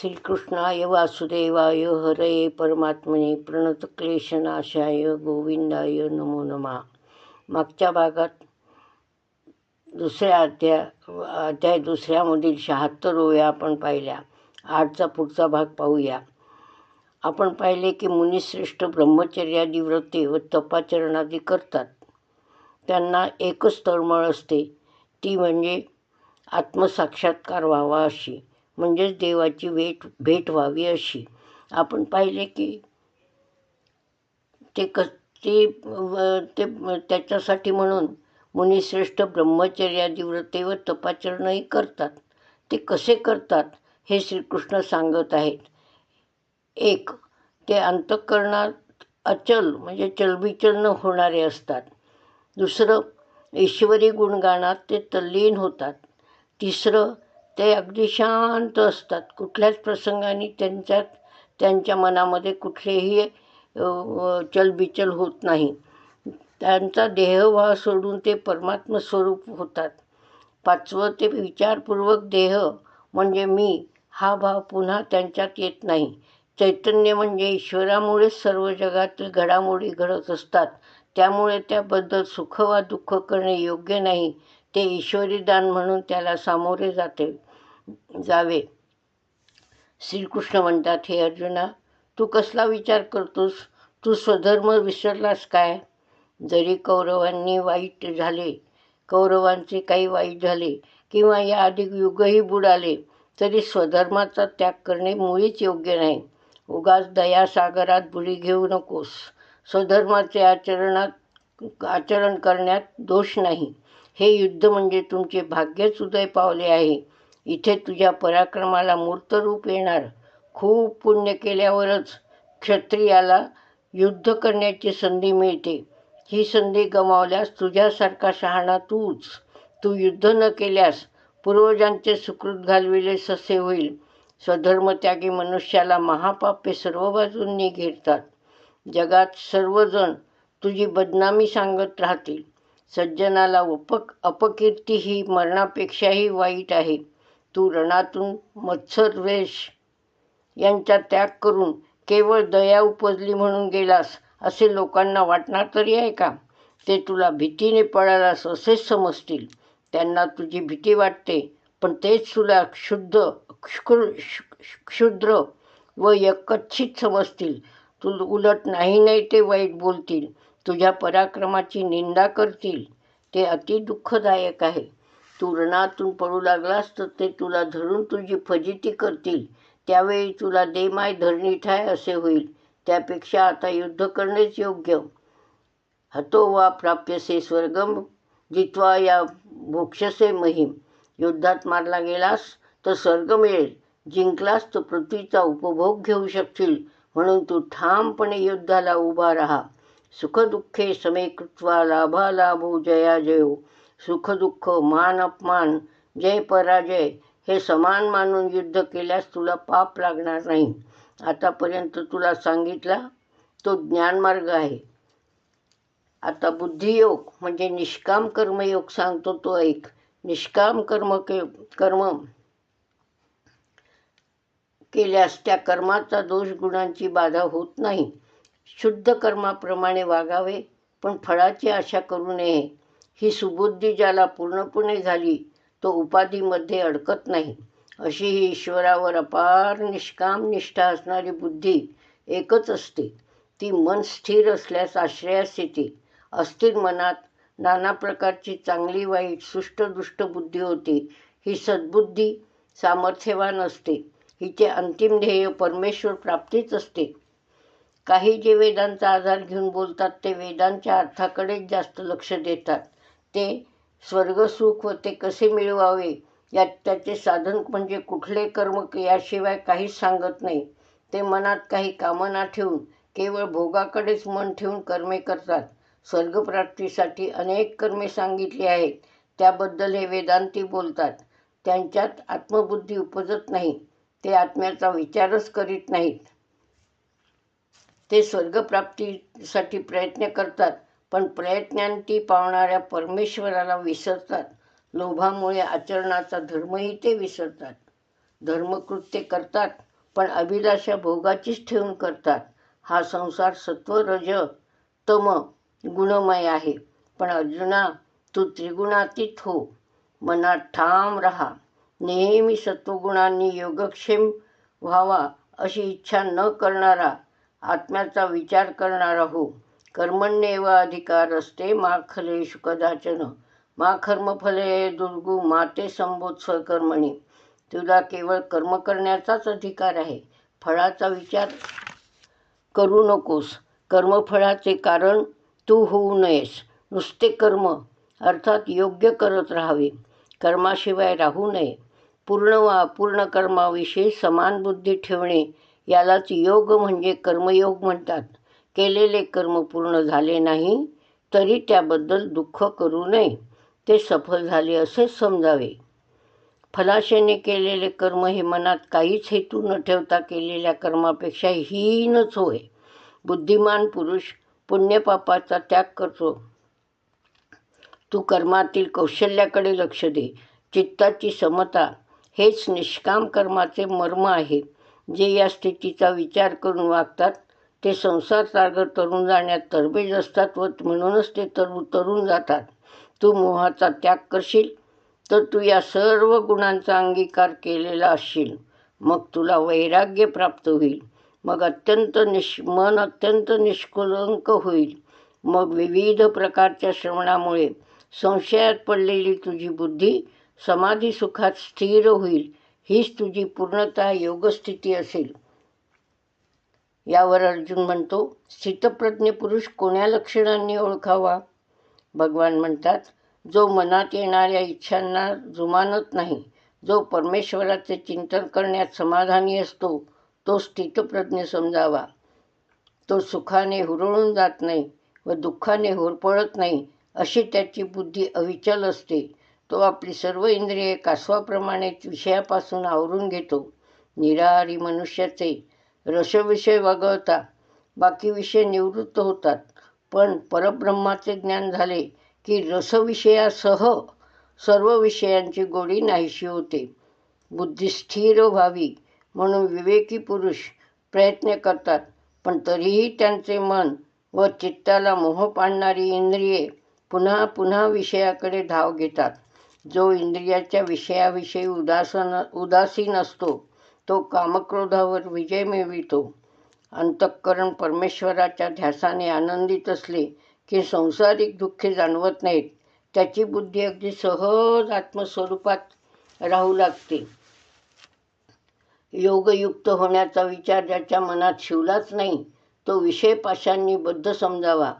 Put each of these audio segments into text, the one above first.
श्रीकृष्णाय वासुदेवाय हरये परमात्मने प्रणतक्लेशनाशाय गोविंदाय नमो नमः. मागच्या भागात दुसऱ्या अध्याय अध्याय दुसऱ्यामधील शहात्तर ओव्या आपण पाहिल्या. आजचा पुढचा भाग पाहूया. आपण पाहिले की मुनिश्रेष्ठ ब्रह्मचर्यादी व्रते व तपाचरणादी करतात. त्यांना एकच तळमळ असते ती म्हणजे आत्मसाक्षात्कार व्हावा अशी. म्हणजेच देवाची भेट भेट व्हावी अशी. आपण पाहिले की ते क ते व- ते त्याच्यासाठी म्हणून मुनिश्रेष्ठ ब्रह्मचर्यादी व्रते व तपाचरणही करतात. ते कसे करतात हे श्रीकृष्ण सांगत आहेत. एक ते अंतःकरणात अचल म्हणजे चलबिचल न होणारे असतात. दुसरं ईश्वरी गुणगानात ते तल्लीन होतात. तिसरं ते अगदी शांत असतात. कुठल्याच प्रसंगाने त्यांच्यात त्यांच्या मनामध्ये कुठलेही चलबिचल होत नाही. त्यांचा देहभाव सोडून ते परमात्म स्वरूप होतात. पाचवं ते विचारपूर्वक देह म्हणजे मी. हा भाव पुन्हा त्यांच्यात येत नाही. चैतन्य म्हणजे ईश्वरामुळेच सर्व जगातील घडामोडी घडत असतात. त्यामुळे त्याबद्दल सुख वा दुःख करणे योग्य नाही. ते ईश्वरी दान म्हणून त्याला सामोरे जाते. जावे. श्रीकृष्ण म्हणतात हे अर्जुना तू कसला विचार करतोस? तू स्वधर्म विसरलास काय? जरी कौरवांनी वाईट झाले कौरवांचे काही वाईट झाले किंवा या अधिक युगही बुडाले तरी स्वधर्माचा त्याग करणे मुळीच योग्य नाही. उगाच दयासागरात बुडी घेऊ नकोस. स्वधर्माचे आचरणात आचरण करण्यात दोष नाही. हे युद्ध म्हणजे तुमचे भाग्यच उदय पावले आहे. इथे तुझ्या पराक्रमाला मूर्त रूप येणार. खूप पुण्य केल्यावरच क्षत्रियाला युद्ध करण्याची संधी मिळते. ही संधी गमावल्यास तुझ्यासारखा शहाणा तूच. तू युद्ध न केल्यास पूर्वजांचे सुकृत घालविले ससे होईल. स्वधर्मत्यागी मनुष्याला महापापे सर्व बाजूंनी घेरतात. जगात सर्वजण तुझी बदनामी सांगत राहतील. सज्जनाला उपक अपकीर्ती ही मरणापेक्षाही वाईट आहे. तू रणातून मत्सरवेश यांचा त्याग करून केवळ दया उपजली म्हणून गेलास असे लोकांना वाटणार तरी आहे का? ते तुला भीतीने पळालास असेच समजतील. त्यांना तुझी भीती वाटते पण तेच तुला क्षुद्ध क्षुद्र क्षुद्र व यकच्छित समजतील. तू उलट नाही नाही ते वाईट बोलतील. तुझ्या पराक्रमाची निंदा करतील. ते अति दुःखदायक आहे. तू रणातून पडू लागलास तर ते तुला धरून तुझी फजिती करतील. त्यावेळी तुला दे माय धरणी ठाय असे होईल. त्यापेक्षा आता युद्ध करणेच योग्य. हतो वा प्राप्यसे स्वर्गम जित्वा या भोक्षसे महिम. युद्धात मारला गेलास तर स्वर्ग मिळेल. जिंकलास तर पृथ्वीचा उपभोग घेऊ शकशील. म्हणून तू ठामपणे युद्धाला उभा राहा. सुखदुःखे समे कृत्वा लाभालाभो जयाजयो सुखदुःख मान अपमान जय पराजय हे समान मानून युद्ध केल्यास तुला पाप लागणार नाही. आतापर्यंत तुला सांगितला तो ज्ञानमार्ग आहे. आता बुद्धियोग म्हणजे निष्काम कर्मयोग सांगतो तो ऐक निष्काम कर्म के कर्म केल्यास त्या कर्माचा दोष गुणांची बाधा होत नाही. शुद्ध कर्माप्रमाणे वागावे पण फळाची आशा करू नये. ही सुबुद्धी ज्याला पूर्णपणे झाली तो उपाधीमध्ये अडकत नाही. अशी ही ईश्वरावर अपार निष्काम निष्ठा असणारी बुद्धी एकच असते. ती मन स्थिर असल्यास आश्रयास येते अस्थिर मनात नाना प्रकारची चांगली वाईट सुष्ट दुष्ट बुद्धी होते. ही सद्बुद्धी सामर्थ्यवान असते. हिचे अंतिम ध्येय परमेश्वर प्राप्तीच असते. काही जे वेदांचा आधार घेऊन बोलतात ते वेदांच्या अर्थाकडेच जास्त लक्ष देतात. ते स्वर्गसुख व ते कसे मिळवावे? यात त्याचे साधन म्हणजे कुठले कर्म याशिवाय काहीच सांगत नाही. ते मनात काही कामना ठेवून केवळ भोगाकडेच मन ठेवून कर्मे करतात. स्वर्गप्राप्तीसाठी अनेक कर्मे सांगितली आहेत. त्याबद्दल हे वेदांती बोलतात. त्यांच्यात आत्मबुद्धी उपजत नाही. ते आत्म्याचा विचारच करीत नाहीत. ते स्वर्गप्राप्तीसाठी प्रयत्न करतात. पण प्रयत्नांती पावणाऱ्या परमेश्वराला विसरतात. लोभामुळे आचरणाचा धर्मही ते विसरतात. धर्मकृत्य करतात पण अभिलाषा भोगाचीच ठेवून करतात. हा संसार सत्व रज तम गुणमय आहे. पण अर्जुना तू त्रिगुणातीत हो. मनात ठाम राहा. नेहमी सत्वगुणांनी योगक्षेम व्हावा अशी इच्छा न करणारा आत्म्याचा विचार करणारा हो. कर्मण्येव अधिकार असते मा खलेषु कदाचन मा कर्मफले दुर्गु माते संबोध कर्मणी. तुला केवळ कर्म करण्याचाच अधिकार आहे फळाचा विचार करू नकोस. कर्मफळाचे कारण तू होऊ नयेस. नुसते कर्म अर्थात योग्य करत राहावे. कर्माशिवाय राहू नये. पूर्ण व अपूर्ण कर्माविषयी समान बुद्धी ठेवणे यालाच योग म्हणजे कर्मयोग म्हणतात. केलेले कर्म पूर्ण झाले नाही तरी त्याबद्दल दुःख करू नये. ते सफल झाले असे समजावे. फलाशेने केलेले कर्म हे मनात काहीच हेतू न ठेवता केलेल्या कर्मापेक्षा हीनच होय. बुद्धिमान पुरुष पुण्यपापाचा त्याग करतो. तू कर्मातील कौशल्याकडे लक्ष दे. चित्ताची समता हेच निष्काम कर्माचे मर्म आहे. जे या स्थितीचा विचार करून वागतात ते संसार सागर तरुण जाण्यात तरबेज असतात व म्हणूनच ते तरु तरुण जातात. तू मोहाचा त्याग करशील तर तू या सर्व गुणांचा अंगीकार केलेला असशील. मग तुला वैराग्य प्राप्त होईल. मग अत्यंत निष मन अत्यंत निष्कलंक होईल. मग विविध प्रकारच्या श्रवणामुळे संशयात पडलेली तुझी बुद्धी समाधी सुखात स्थिर होईल. हीच तुझी पूर्णतः योगस्थिती असेल. यावर अर्जुन म्हणतो स्थितप्रज्ञ पुरुष कोण्या लक्षणांनी ओळखावा? भगवान म्हणतात जो मनात येणाऱ्या इच्छांना जुमानत नाही जो परमेश्वराचे चिंतन करण्यात समाधानी असतो तो स्थितप्रज्ञ समजावा. तो सुखाने हुरळून जात नाही व दुःखाने होरपळत नाही अशी त्याची बुद्धी अविचल असते. तो आपली सर्व इंद्रिये कासवाप्रमाणे विषयापासून आवरून घेतो. निराहारी मनुष्याचे रसविषय वगळता बाकी विषय निवृत्त होतात. पण परब्रह्माचे ज्ञान झाले की रसविषयासह सर्व विषयांची गोडी नाहीशी होते. बुद्धी स्थिर व्हावी म्हणून विवेकी पुरुष प्रयत्न करतात पण तरीही त्यांचे मन व चित्ताला मोह पाडणारी इंद्रिये पुन्हा पुन्हा विषयाकडे धाव घेतात. जो इंद्रियाच्या विषयाविषयी उदासन उदासीन असतो तो कामक्रोधावर विजय मिळवितो. अंतःकरण परमेश्वराच्या ध्यासाने आनंदित असले की संसारिक दुःखे जाणवत नाहीत. त्याची बुद्धी अगदी सहज आत्मस्वरूपात राहू लागते. योगयुक्त होण्याचा विचार ज्याच्या मनात शिवलाच नाही तो विषय पाशांनी बद्ध समजावा.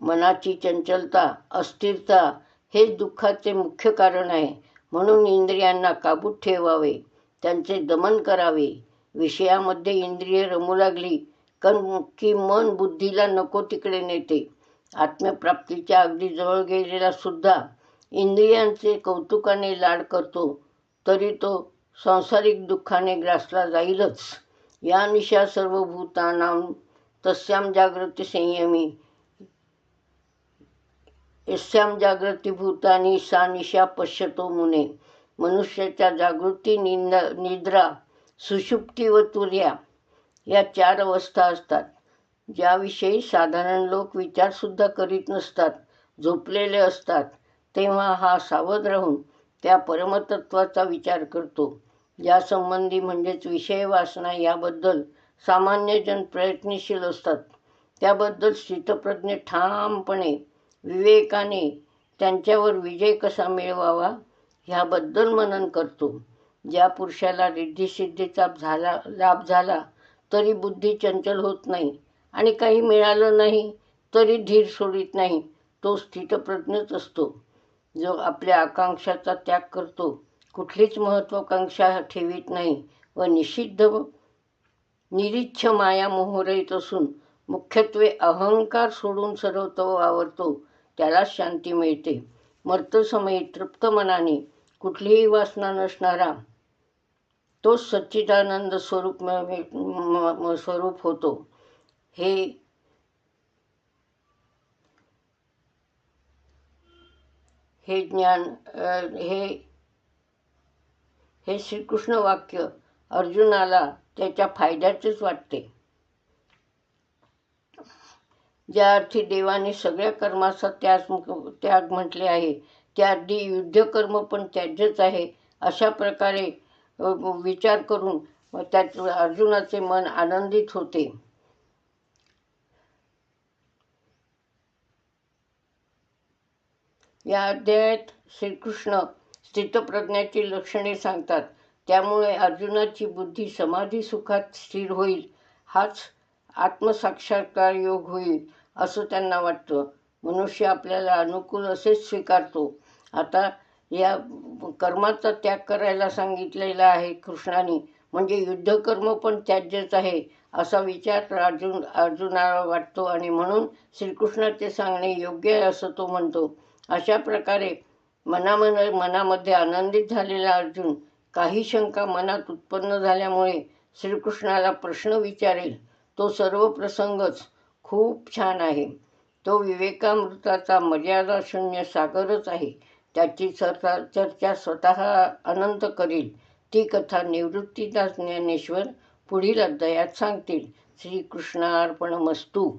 मनाची चंचलता अस्थिरता हेच दुःखाचे मुख्य कारण आहे. म्हणून इंद्रियांना काबूत ठेवावे. त्यांचे दमन करावे. विषयामध्ये इंद्रिय रमू लागली कन की मन बुद्धीला नको तिकडे नेते. आत्मप्राप्तीच्या अगदी जवळ गेलेला सुद्धा इंद्रियांचे कौतुकाने लाड करतो तरी तो सांसारिक दुःखाने ग्रासला जाईलच. या निशा सर्व भूतानां तस्याम जागृती संयमी. यस्याम जागृती भूतानी सा निशा पश्यतो मुने. मनुष्याच्या जागृती निंदा निद्रा सुषुप्ती व तुर्या या चार अवस्था असतात. ज्याविषयी साधारण लोक विचारसुद्धा करीत नसतात झोपलेले असतात तेव्हा हा सावध राहून त्या परमतत्वाचा विचार करतो. यासंबंधी म्हणजेच विषय वासना याबद्दल सामान्यजन प्रयत्नशील असतात. त्याबद्दल स्थितप्रज्ञ ठामपणे विवेकाने त्यांच्यावर विजय कसा मिळवावा? ह्याबद्दल मनन करतो. ज्या पुरुषाला रिद्धीसिद्धीचा झाला लाभ झाला तरी बुद्धी चंचल होत नाही आणि काही मिळालं नाही तरी धीर सोडित नाही. तो स्थितप्रज्ञच असतो. जो आपल्या आकांक्षाचा त्याग करतो. कुठलीच महत्त्वाकांक्षा ठेवीत नाही व निषिद्ध निरीच्छ माया मोहरहित असून मुख्यत्वे अहंकार सोडून सर्वतो वावरतो त्याला शांती मिळते. मर्तसमयी तृप्त मनाने कुठलीही वासना नसणारा तोच सच्चिदानंद स्वरूप स्वरूप होतो. हे हे ज्ञान हे हे श्रीकृष्ण वाक्य अर्जुनाला त्याच्या फायद्याचेच वाटते. ज्या अर्थी देवाने सगळ्या कर्माचा त्याग त्याग म्हटले आहे त्याआधी युद्धकर्म पण त्याचेच आहे. अशा प्रकारे विचार करून त्यात अर्जुनाचे मन आनंदित होते. या अध्यायात श्रीकृष्ण स्थितप्रज्ञाची लक्षणे सांगतात. त्यामुळे अर्जुनाची बुद्धी समाधी सुखात स्थिर होईल. हाच आत्मसाक्षात्कार योग होईल असं त्यांना वाटतं. मनुष्य आपल्याला अनुकूल असेच स्वीकारतो. आता या कर्माचा त्याग करायला सांगितलेला आहे कृष्णाने. म्हणजे युद्धकर्म पण त्याज्यच आहे असा विचार अर्जुन अर्जुनाला वाटतो आणि म्हणून श्रीकृष्णाचे सांगणे योग्य आहे असं तो म्हणतो. अशा प्रकारे मनामन मनामध्ये आनंदित झालेला अर्जुन काही शंका मनात उत्पन्न झाल्यामुळे श्रीकृष्णाला प्रश्न विचारेल. तो सर्व प्रसंगच खूप छान आहे. तो विवेकामृताचा मर्यादाशून्य सागरच आहे. त्याची सरकार चर्चा स्वतः अनंत करील. ती कथा निवृत्तीदास ज्ञानेश्वर पुढील अध्यायात सांगतील. श्रीकृष्णार्पणमस्तू.